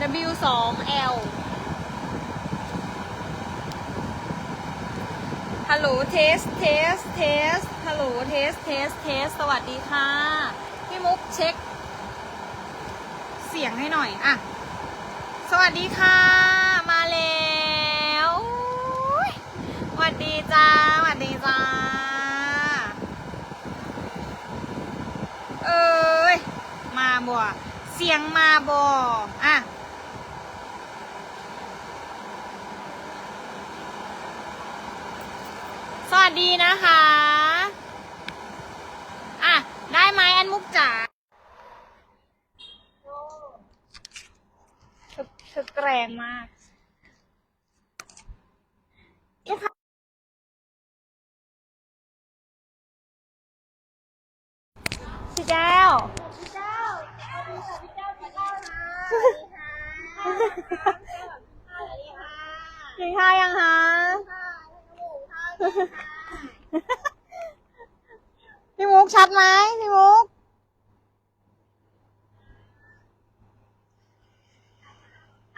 W สอง L ฮัลโหลเทส เทส เทส ฮัลโหลเทส เทส เทส สวัสดีค่ะ พี่มุกเช็ค เสียงให้หน่อย อะ สวัสดีค่ะ มาแล้วสวัสดีจ้าสวัสดีจ้า เอ้ย มาบ่เสียงมาบ่อะ วัสดีนะคะ อะ ได้ไหมอันมุกจ๋าเธอเธอแกรงมากลูกค้าพี่แก้วพี่เจ้าสวัสดีค่ะพี่เจ้าพี่เจ้านะสวัสดีค่ะสวัสดีค่ะกินข้าวยังคะค่ะหมูค่ะ พี่มุกชัดไหมพี่มุก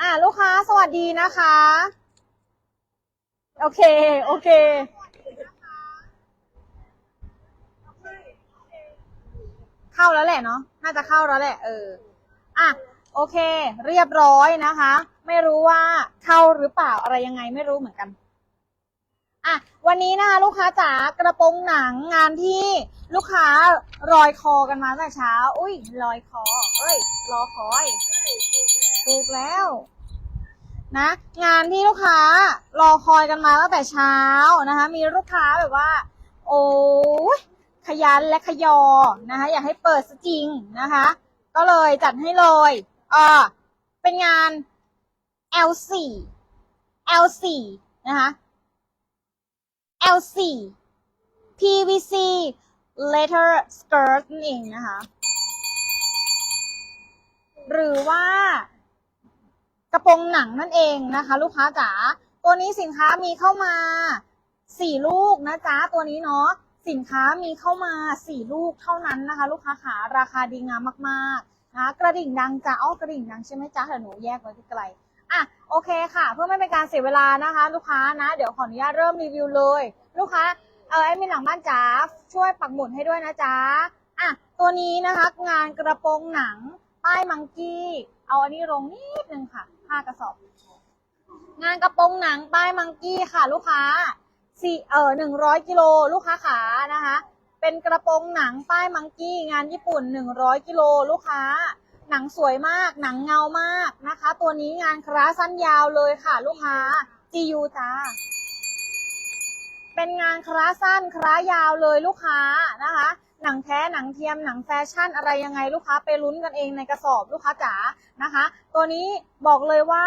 อ่าลูกค้าสวัสดีนะคะ โอเค โอเค เข้าแล้วแหละเนาะน่าจะเข้าแล้วแหละ เออ อะโอเค เรียบร้อยนะคะ ไม่รู้ว่าเข้าหรือเปล่าอะไรยังไงไม่รู้เหมือนกัน อะวันนี้นะคะลูกค้าจ๋ากระโปรงหนังงานที่ลูกค้ารอยคอกันมาตั้งแต่เช้า อุ้ยรอยคอ เอ้ย รอคอยถูกแล้วนะ งานที่ลูกค้ารอคอยกันมาตั้งแต่เช้านะคะ มีลูกค้าแบบว่า โอ้ยขยันและขยอนะคะ อยากให้เปิดซะจริงนะคะ ก็เลยจัดให้เลยเอ่าเป็นงาน L4 L4 นะคะ L4 PVC leather skirt นั่นเองนะคะ หรือว่ากระโปรงหนังนั่นเองนะคะ ลูกค้าจ๋า ตัวนี้สินค้ามีเข้ามาสี่ลูกนะจ๊ะ ตัวนี้เนาะ สินค้ามีเข้ามาสี่ลูกเท่านั้นนะคะ ลูกค้าขาราคาดีงามมากๆนะกระดิ่งดังจ้ะอ้อกระดิ่งดังใช่ไหมจ๊ะเดี๋ยวหนูแยกไว้ที่ไกล อะโอเคค่ะ เพื่อไม่เป็นการเสียเวลานะคะ ลูกค้านะ เดี๋ยวขออนุญาตเริ่มรีวิวเลย ลูกค้าเออไอ้มีหลังบ้านจ๋าช่วยปักหมุดให้ด้วยนะจ๊ะอะตัวนี้นะคะงานกระโปรงหนัง ป้ายมังกี้เอาอันนี้ลงนิดนึงค่ะห้ากระสอบ งานกระโปรงหนังป้ายมังกี้ค่ะ ลูกค้าสี่เออหนึ่งร้อยกิโลลูกค้าขานะคะ เป็นกระโปรงหนังป้ายมังกี้งานญี่ปุ่นหนึ่งร้อยกิโลลูกค้า หนังสวยมาก หนังเงามากนะคะ ตัวนี้งานคราสั้นยาวเลยค่ะ ลูกค้า GU จ้า เป็นงานคราสั้นครายาวเลยลูกค้านะคะ หนังแท้หนังเทียมหนังแฟชั่นอะไรยังไงลูกค้าไปลุ้นกันเองในกระสอบลูกค้าจ๋านะคะ ตัวนี้บอกเลยว่า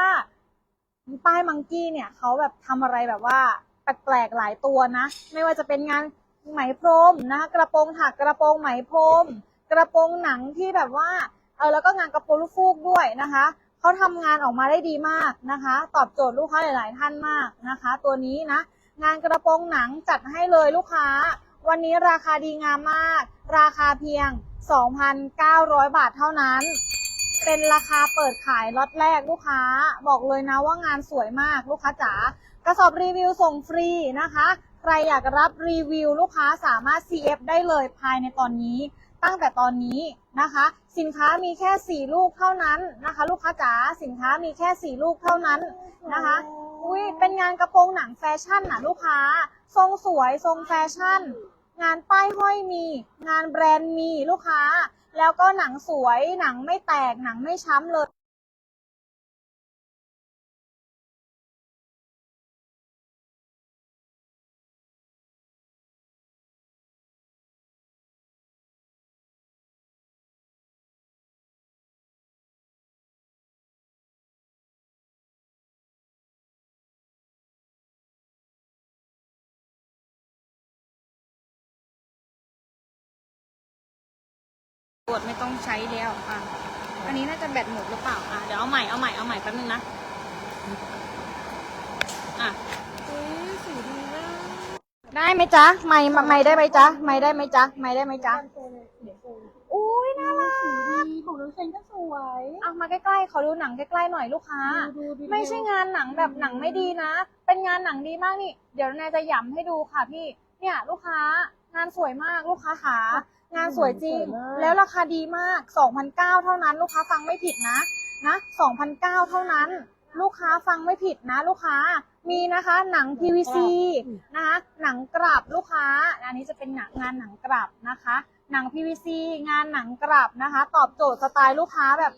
ป้ายมังกี้เนี่ยเขาแบบทำอะไรแบบว่าแปลกๆหลายตัวนะ ไม่ว่าจะเป็นงานไหมพรมนะคะกระโปรงถักกระโปรงไหมพรมกระโปรงหนังที่แบบว่า เออแล้วก็งานกระโปรงลูกฟูกด้วยนะคะเขาทำงานออกมาได้ดีมากนะคะ ตอบโจทย์ลูกค้าหลาย ๆ ท่านมากนะคะ ตัวนี้นะงานกระโปรงหนังจัดให้เลยลูกค้า วันนี้ราคาดีงามมาก ราคาเพียง 2,900 บาทเท่านั้น เป็นราคาเปิดขายล็อตแรกลูกค้า บอกเลยนะว่างานสวยมากลูกค้าจ๋ากระสอบรีวิวส่งฟรีนะคะ ใครอยากรับรีวิวลูกค้าสามารถ CF ได้เลยภายในตอนนี้ ตั้งแต่ตอนนี้ นะคะ สินค้ามีแค่ 4 ลูกเท่านั้นนะคะ ลูกค้าจ๋าสินค้ามีแค่ 4 ลูกเท่านั้นนะคะอุ้ยเป็นงานกระโปรงหนังแฟชั่นนะลูกค้า ทรงสวยทรงแฟชั่น งานป้ายห้อยมี งานแบรนด์มีลูกค้า แล้วก็หนังสวยหนังไม่แตกหนังไม่ช้ำเลย ดไม่ต้องใช้แล้วอะอันนี้น่าจะแบตหมดหรือเปล่าอะเดี๋ยวเอาใหม่เอาใหม่เอาใหม่แป๊บนึงนะอะได้ไหมจ๊ะไม่ไม่ได้ไหมจ๊ะไม่ได้ไหมจ๊ะไม่ได้ไหมจ๊ะอุ้ยน่ารักสีดีของน้องเซนก็สวยเอามาใกล้ๆขอดูหนังใกล้ๆหน่อยลูกค้าดูดูดีไม่ใช่งานหนังแบบหนังไม่ดีนะ เป็นงานหนังดีมากนี่ เดี๋ยวนายจะย้ำให้ดูค่ะพี่ เนี่ย ลูกค้างานสวยมากลูกค้าขา งานสวยจริงแล้วราคาดีมาก 2,009เท่านั้น ลูกค้าฟังไม่ผิดนะนะ2,009เท่านั้น ลูกค้าฟังไม่ผิดนะ ลูกค้ามีนะคะ หนัง PVC นะคะหนังกลับลูกค้า อันนี้จะเป็นหนังงานหนังกลับนะคะ หนัง PVC งานหนังกลับนะคะ ตอบโจทย์สไตล์ลูกค้าแบบ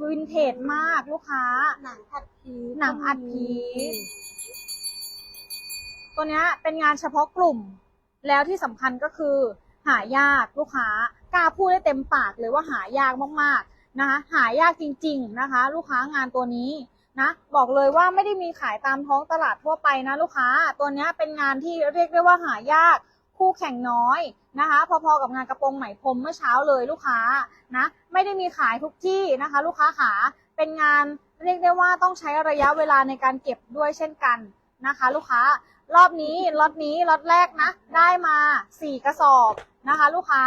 วินเทจมากลูกค้า หนังอัดพีหนังอัดพีซตัวเนี้ยเป็นงานเฉพาะกลุ่ม แล้วที่สำคัญก็คือ หายากลูกค้ากล้าพูดได้เต็มปากเลยว่าหายากมากๆนะคะ หายากจริง ๆนะคะ ลูกค้างานตัวนี้นะบอกเลยว่าไม่ได้มีขายตามท้องตลาดทั่วไปนะลูกค้า ตัวนี้เป็นงานที่เรียกได้ว่าหายากคู่แข่งน้อยนะคะ พอๆกับงานกระโปรงไหมพรมเมื่อเช้าเลยลูกค้านะไม่ได้มีขายทุกที่นะคะ ลูกค้าขาเป็นงานเรียกได้ว่าต้องใช้ระยะเวลาในการเก็บด้วยเช่นกันนะคะ ลูกค้ารอบนี้ล็อตนี้ล็อตแรกนะ ได้มา 4 กระสอบ นะคะ ลูกค้า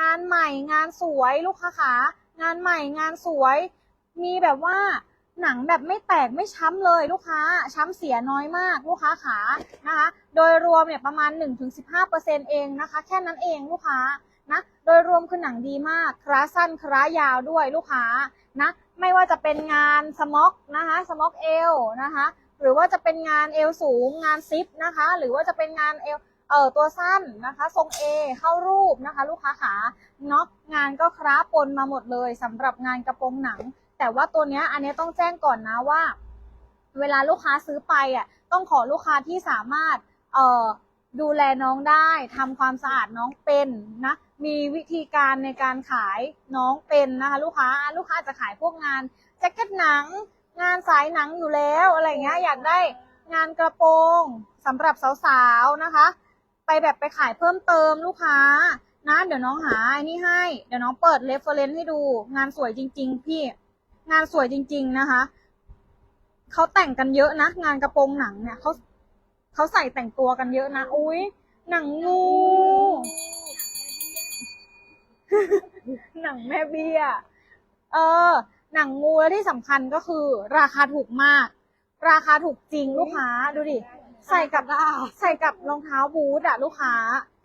งานใหม่งานสวยลูกค้าขางานใหม่งานสวย มีแบบว่าหนังแบบไม่แตกไม่ช้ำเลยลูกค้า ช้ำเสียน้อยมากลูกค้าขานะคะ โดยรวมเนี่ยประมาณ 1-15%เองนะคะ แค่นั้นเองลูกค้านะโดยรวมคือหนังดีมากคราสั้นครายาวด้วยลูกค้านะไม่ว่าจะเป็นงานสม็อกนะคะสม็อกเอลนะคะหรือว่าจะเป็นงานเอวสูงงานซิปนะคะหรือว่าจะเป็นงานเอว เอ่อตัวสั้นนะคะทรง A เข้ารูปนะคะ ลูกค้าขาเนาะงานก็คราปนมาหมดเลยสำหรับงานกระโปรงหนัง แต่ว่าตัวเนี้ยอันนี้ต้องแจ้งก่อนนะว่า เวลาลูกค้าซื้อไปอะต้องขอลูกค้าที่สามารถเอ่อดูแลน้องได้ทำความสะอาดน้องเป็นนะมีวิธีการในการขายน้องเป็นนะคะ ลูกค้าลูกค้าจะขายพวกงานแจ็คเก็ตหนัง งานสายหนังอยู่แล้วอะไรเงี้ยอยากได้งานกระโปรงสำหรับสาวๆนะคะ แบบไปขายเพิ่มเติมลูกค้านะเดี๋ยวน้องหาไอ้นี่ให้ เดี๋ยวน้องเปิดเรฟเฟอร์เรนซ์ให้ดู งานสวยจริง ๆ พี่ งานสวยจริง ๆนะคะเขาแต่งกันเยอะนะ งานกระโปรงหนังเนี่ยเขาเขาใส่แต่งตัวกันเยอะนะอุ้ยหนังงู หนังแม่เบี้ยเออ หนังงูและที่สำคัญก็คือ ราคาถูกมาก ราคาถูกจริงลูกค้าดูดิ ใส่กับใส่กับรองเท้าบูทอะลูกค้า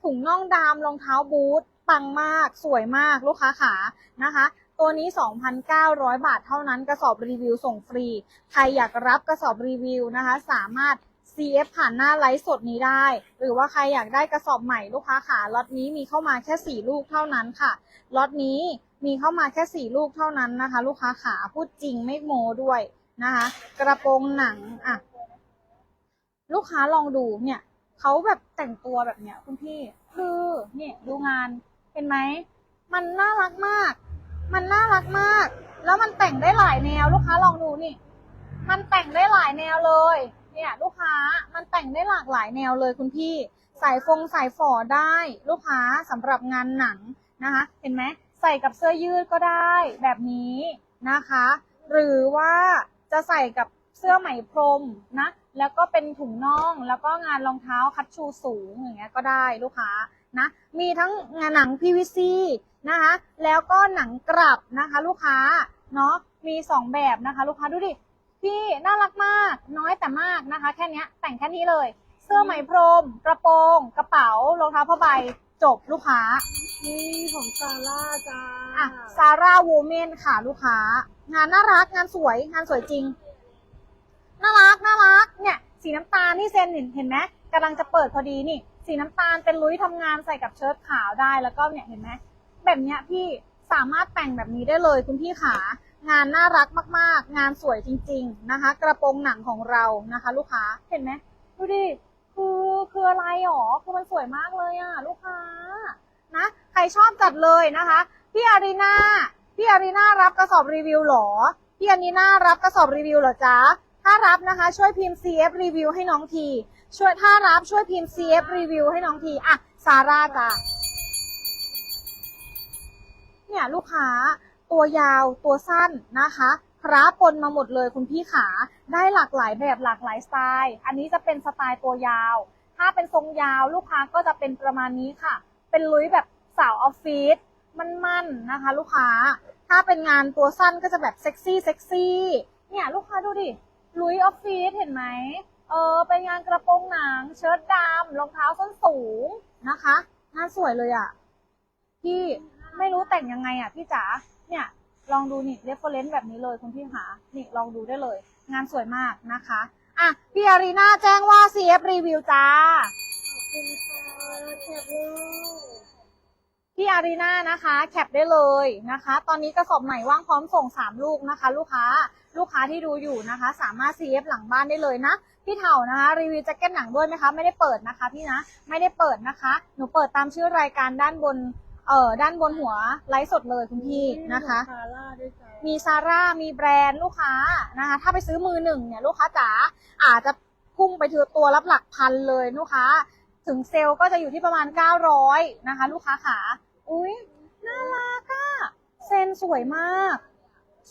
ถุงน่องดามรองเท้าบูทปังมากสวยมากลูกค้าขานะคะ ตัวนี้ 2,900 บาทเท่านั้นกระสอบรีวิวส่งฟรี ใครอยากรับกระสอบรีวิวนะคะ สามารถ CF ผ่านหน้าไลฟ์สดนี้ได้ หรือว่าใครอยากได้กระสอบใหม่ลูกค้าขาล็อตนี้มีเข้ามาแค่ 4 ลูกเท่านั้นค่ะล็อตนี้มีเข้ามาแค่ 4 ลูกเท่านั้นนะคะ ลูกค้าขาพูดจริงไม่โมด้วยนะคะ กระโปรงหนังอะ ลูกค้าลองดูเนี่ยเขาแบบแต่งตัวแบบเนี้ยคุณพี่คือเนี่ยดูงานเห็นไหมมันน่ารักมาก มันน่ารักมาก แล้วมันแต่งได้หลายแนว ลูกค้าลองดูนี่ มันแต่งได้หลายแนวเลย เนี่ย ลูกค้ามันแต่งได้หลากหลายแนวเลยคุณพี่สายฟงสายฝอได้ ลูกค้าสำหรับงานหนังนะคะ เห็นไหมใส่กับเสื้อยืดก็ได้แบบนี้นะคะ หรือว่าจะใส่กับเสื้อไหมพรมนะ แล้วก็เป็นถุงน่องแล้วก็งานรองเท้าคัดชูสูงอย่างเงี้ยก็ได้ลูกค้านะมีทั้งงานหนัง PVC นะคะแล้วก็หนังกลับนะคะลูกค้าเนาะมีสองแบบนะคะ ลูกค้าดูดิพี่น่ารักมากน้อยแต่มากนะคะ แค่เนี้ยแต่งแค่นี้เลย เสื้อไหมพรม กระโปรง กระเป๋ารองเท้าผ้าใบจบลูกค้านี่ของซาร่าจ้าอะซาร่าวูเมนค่ะลูกค้างานน่ารักงานสวยงานสวยจริง น่ารักน่ารักเนี่ยสีน้ำตาลนี่เซนเห็นเห็นไหมกำลังจะเปิดพอดีนี่ สีน้ำตาลเป็นลุยทำงานใส่กับเชิ้ตขาวได้แล้วก็เนี่ยเห็นไหมแบบเนี้ยพี่สามารถแต่งแบบนี้ได้เลยคุณพี่ขางานน่ารักมากๆ งานสวยจริง ๆนะคะ กระโปรงหนังของเรานะคะ ลูกค้าเห็นไหมดูดิคือคืออะไรหรอคือมันสวยมากเลยอะลูกค้านะใครชอบจัดเลยนะคะพี่อารีนาพี่อารีนารับกระสอบรีวิวหรอพี่อารีนารับกระสอบรีวิวเหรอจ๊ะ ถ้ารับนะคะช่วยพิมพ์ CF รีวิวให้น้องที ช่วยถ้ารับช่วยพิมพ์ CF รีวิวให้น้องทีอะซาร่าจ้ะเนี่ยลูกค้าตัวยาวตัวสั้นนะคะคราปนมาหมดเลยคุณพี่ขา ได้หลากหลายแบบหลากหลายสไตล์ อันนี้จะเป็นสไตล์ตัวยาว ถ้าเป็นทรงยาวลูกค้าก็จะเป็นประมาณนี้ค่ะ เป็นลุยแบบสาวออฟฟิศมันๆนะคะ ลูกค้า ถ้าเป็นงานตัวสั้นก็จะแบบเซ็กซี่เซ็กซี่ เนี่ยลูกค้าดูดิ ลุยออฟฟิศเห็นไหมเออเป็นงานกระโปรงหนัง เชิ้ตดำรองเท้าส้นสูงนะคะงานสวยเลยอะ่ะพี่ไม่รู้แต่งยังไงอะ่ะพี่จ๋าเนี่ยลองดูนี่เรฟเฟรนซ์แบบนี้เลยคุณพี่หานี่ลองดูได้เลย งานสวยมากนะคะอะพี่อารีนาแจ้งว่า CF รีวิวจ้าขอบคุณค่ะแคบเลยพี่อารีนานะคะ แคปได้เลยนะคะ ตอนนี้กระสอบใหม่ว่างพร้อมส่ง 3 ลูกนะคะ ลูกค้า ลูกค้าที่ดูอยู่นะคะ สามารถ CF หลังบ้านได้เลยนะ พี่เถานะคะ รีวิวแจ็คเก็ตหนังด้วยไหมคะ ไม่ได้เปิดนะคะพี่นะ ไม่ได้เปิดนะคะ หนูเปิดตามชื่อรายการด้านบน เอ่อ ด้านบนหัวไลฟ์สดเลยคุณพี่นะคะคาร่าด้วยจ้ามีซาร่า มีแบรนด์ลูกค้านะคะ ถ้าไปซื้อมือหนึ่งเนี่ยลูกค้าจ๋าอาจจะพุ่งไปถือตัวรับหลักพันเลยลูกค้า ถึงเซลล์ก็จะอยู่ที่ประมาณ 900 นะคะ ลูกค้าขา อุ้ยน่ารักอะเซนสวยมาก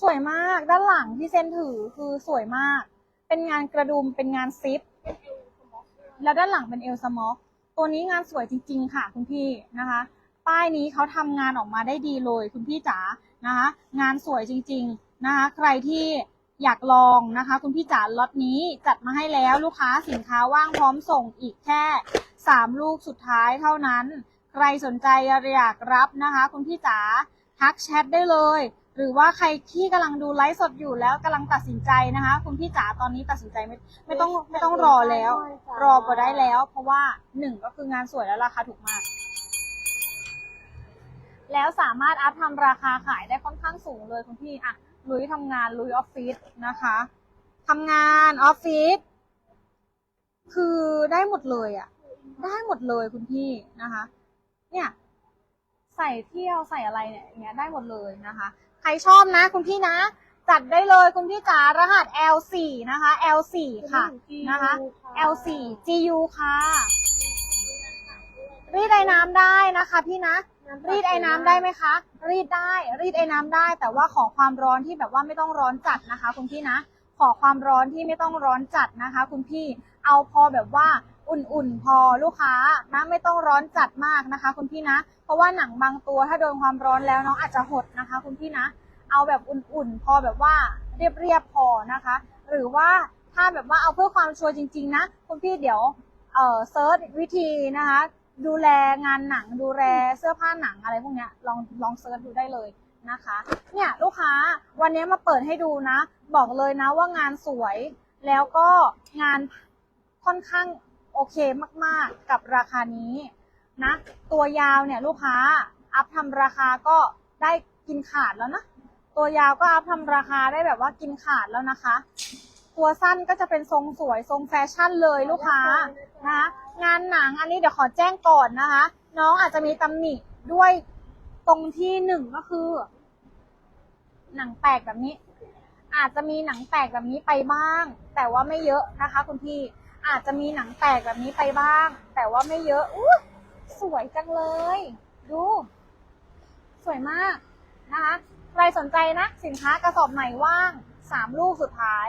สวยมากด้านหลังที่เซนถือคือสวยมาก เป็นงานกระดุมเป็นงานซิป แล้วด้านหลังเป็นเอลสมอคตัวนี้งานสวยจริง ๆ ค่ะคุณพี่นะคะ ป้ายนี้เขาทำงานออกมาได้ดีเลยคุณพี่จ๋านะคะ งานสวยจริง ๆนะคะ ใครที่อยากลองนะคะ คุณพี่จ๋าล็อตนี้จัดมาให้แล้วลูกค้าสินค้าว่างพร้อมส่งอีกแค่สามลูกสุดท้ายเท่านั้น ใครสนใจอยากรับนะคะ คุณพี่จ๋าทักแชทได้เลย หรือว่าใครที่กำลังดูไลฟ์สดอยู่แล้วกำลังตัดสินใจนะคะ คุณพี่จ๋าตอนนี้ตัดสินใจไม่ไม่ต้องไม่ต้องรอแล้ว รอก็ได้แล้ว เพราะว่าหนึ่งก็คืองานสวยและราคาถูกมาก แล้วสามารถอัพทำราคาขายได้ค่อนข้างสูงเลยคุณพี่อะลุยทำงานลุยออฟฟิศนะคะทำงานออฟฟิศคือได้หมดเลยอะ ได้หมดเลยคุณพี่นะคะ เนี่ย ใส่เที่ยวใส่อะไรเนี่ยอย่างเงี้ยได้หมดเลยนะคะใค รชอบนะ คุณพี่นะ จัดได้เลยคุณพี่จ๋ารหัส L4 นะคะ L4 ค่ะนะคะ L4 GU ค่ะรีดไอ้น้ำได้นะคะพี่นะ รีดไอ้น้ำได้ไหมคะ รีดได้ รีดไอ้น้ำได้ แต่ว่าขอความร้อนที่แบบว่าไม่ต้องร้อนจัดนะคะ คุณพี่นะ ขอความร้อนที่ไม่ต้องร้อนจัดนะคะ คุณพี่ เอาพอแบบว่าอุ่นๆ พอลูกค้านะไม่ต้องร้อนจัดมากนะคะ คุณพี่นะ เพราะว่าหนังบางตัวถ้าโดนความร้อนแล้วน้องอาจจะหดนะคะ คุณพี่นะ เอาแบบอุ่นๆ พอแบบว่าเรียบๆพอนะคะ หรือว่าถ้าแบบว่าเอาเพื่อความชัวร์จริง ๆ นะ คุณพี่เดี๋ยวเอ่อเซิร์ชวิธีนะคะ ดูแลงานหนังดูแลเสื้อผ้าหนังอะไรพวกเนี้ยลองลองเซิร์ชดูได้เลยนะคะ เนี่ยลูกค้าวันนี้มาเปิดให้ดูนะ บอกเลยนะว่างานสวยแล้วก็งานค่อนข้างโอเคมาก ๆ กับราคานี้ นะ ตัวยาวเนี่ยลูกค้าอัพทำราคาก็ได้กินขาดแล้วนะ ตัวยาวก็อัพทำราคาได้แบบว่ากินขาดแล้วนะคะ ตัวสั้นก็จะเป็นทรงสวยทรงแฟชั่นเลยลูกค้านะคะงานหนังอันนี้เดี๋ยวขอแจ้งก่อนนะคะ น้องอาจจะมีตำหนิด้วยตรงที่หนึ่งก็คือ หนังแตกแบบนี้ อาจจะมีหนังแตกแบบนี้ไปบ้าง แต่ว่าไม่เยอะนะคะ คุณพี่อาจจะมีหนังแตกแบบนี้ไปบ้าง แต่ว่าไม่เยอะอู้ สวยจังเลย ดู สวยมากนะคะ ใครสนใจนะ สินค้ากระสอบใหม่ว่างสามลูกสุดท้าย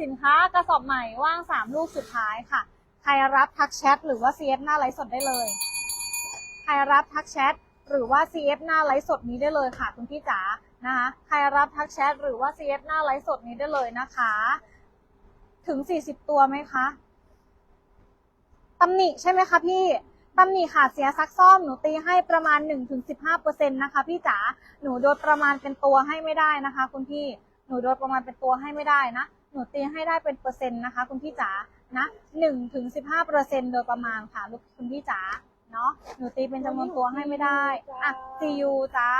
สินค้ากระสอบใหม่ว่างสามลูกสุดท้ายค่ะ ใครรับทักแชทหรือว่า CF หน้าไลฟ์สดได้เลย ใครรับทักแชทหรือว่า CF หน้าไลฟ์สดนี้ได้เลยค่ะ คุณพี่จ๋านะคะใครรับทักแชทหรือว่า CF หน้าไลฟ์สดนี้ได้เลยนะคะ ถึง 40 ตัวไหมคะตำหนิใช่ไหมคะพี่ ตำหนิขาดเสียซักซ่อมหนูตีให้ประมาณ 1-15%นะคะพี่จ๋าหนูโดยประมาณเป็นตัวให้ไม่ได้นะคะ คุณพี่หนูโดยประมาณเป็นตัวให้ไม่ได้นะหนูตีให้ได้เป็นเปอร์เซ็นต์นะคะคุณพี่จ๋านะหนึ่งถึงสิบห้าเปอร์เซ็นโดยประมาณค่ะลูกคุณพี่จ๋าเนาะหนูตีเป็นจำนวนตัวให้ไม่ได้อะ CU จ้า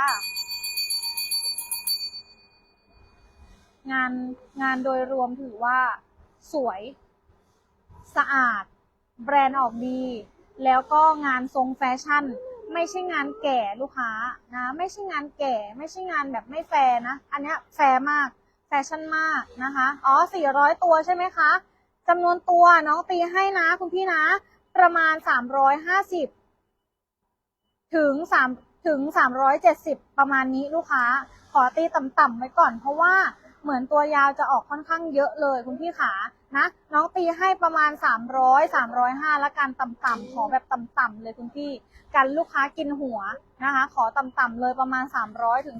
งานงานโดยรวมถือว่า สวย สะอาด แบรนด์ออกดี แล้วก็งานทรงแฟชั่น ไม่ใช่งานแก่ลูกค้านะไม่ใช่งานแก่ ไม่ใช่งานแบบไม่แฟร์นะ อันนี้แฟร์มากแฟชั่นมากนะคะอ๋อ400 ตัวใช่ไหมคะจำนวนตัวน้องตีให้นะคุณพี่นะ ประมาณ 350 ถึง3ถึง 370 ประมาณนี้ลูกค้า ขอตีต่ำๆไว้ก่อน เพราะว่าเหมือนตัวยาวจะออกค่อนข้างเยอะเลยคุณพี่ขา นะน้องตีให้ประมาณ 300 305ละกันต่ำๆขอแบบต่ำๆเลยคุณพี่กันลูกค้ากินหัวนะคะ ขอต่ำๆเลยประมาณ 300ถึง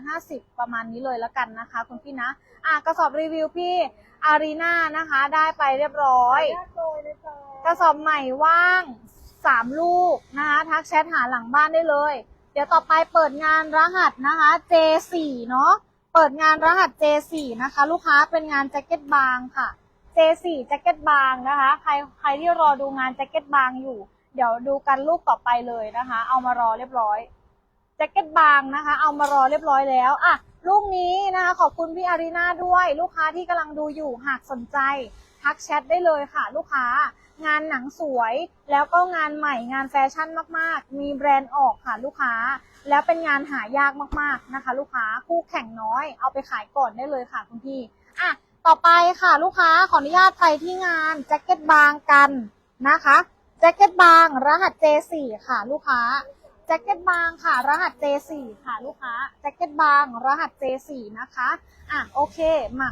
350 ประมาณนี้เลยละกันนะคะ คุณพี่นะ อะกระสอบรีวิวพี่อารีนานะคะ ได้ไปเรียบร้อยแยกโดยนะจ๊ะกระสอบใหม่ว่าง 3 ลูกนะคะทักแชทหาหลังบ้านได้เลย เดี๋ยวต่อไปเปิดงานรหัสนะคะ J4 เนาะเปิดงานรหัส J4 นะคะ ลูกค้าเป็นงานแจ็คเก็ตบางค่ะ J4 แจ็คเก็ตบางนะคะ ใครใครที่รอดูงานแจ็คเก็ตบางอยู่ เดี๋ยวดูกันลูกต่อไปเลยนะคะ เอามารอเรียบร้อยแจ็คเก็ตบางนะคะ เอามารอเรียบร้อยแล้วอะลูกนี้นะคะขอบคุณพี่อารีนาด้วย ลูกค้าที่กำลังดูอยู่หากสนใจ ทักแชทได้เลยค่ะ ลูกค้างานหนังสวยแล้วก็งานใหม่งานแฟชั่นมากๆ มีแบรนด์ออกค่ะลูกค้า แล้วเป็นงานหายากมากๆนะคะ ลูกค้าคู่แข่งน้อยเอาไปขายก่อนได้เลยค่ะคุณพี่อะ ต่อไปค่ะลูกค้าขออนุญาตไปที่งานแจ็คเก็ตบางกันนะคะแจ็คเก็ตบางรหัส J4 ค่ะ ลูกค้าแจ็คเก็ตบางค่ะ รหัส J4 ค่ะ ลูกค้าแจ็คเก็ตบางรหัส J4 นะคะ อะโอเคมา